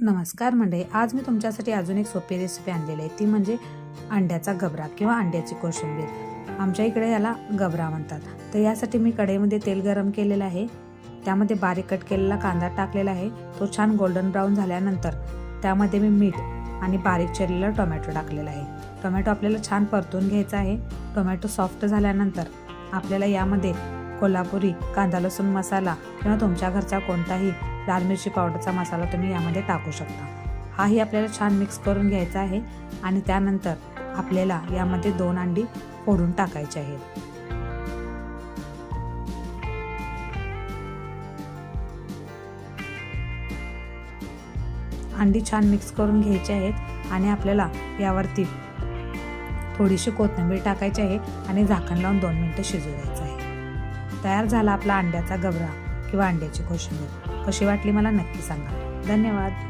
नमस्कार मंडळी आज मी तुमच्यासाठी अजून एक सोपी रेसिपी आणलेली आहे. ती म्हणजे अंड्याचा गबरा किंवा अंड्याची कोशिंबीर. आमच्या इकडे याला गबरा म्हणतात. तर यासाठी मी कढईमध्ये तेल गरम केलेलं आहे. त्यामध्ये बारीक कट केलेला कांदा टाकलेला आहे. तो छान गोल्डन ब्राऊन झाल्यानंतर त्यामध्ये मी मीठ आणि बारीक चिरलेला टोमॅटो टाकलेला आहे. टोमॅटो आपल्याला छान परतून घ्यायचा आहे. टोमॅटो सॉफ्ट झाल्यानंतर आपल्याला यामध्ये कोल्हापुरी कांदा लसूण मसाला किंवा तुमच्या घरचा कोणताही लाल मिरची पावडरचा मसाला तुम्ही यामध्ये टाकू शकता. हाही आपल्याला छान मिक्स करून घ्यायचा आहे आणि त्यानंतर आपल्याला यामध्ये दोन अंडी फोडून टाकायची आहेत. अंडी छान मिक्स करून घ्यायची आहेत आणि आपल्याला यावरती थोडीशी कोथिंबीर टाकायची आहे आणि झाकण लावून दोन मिनटं शिजू द्यायचं आहे. तयार झाला आपला अंड्याचा गबरा. किंवा अंड्याची कोशिंबीर. कशी वाटली मला नक्की सांगा. धन्यवाद.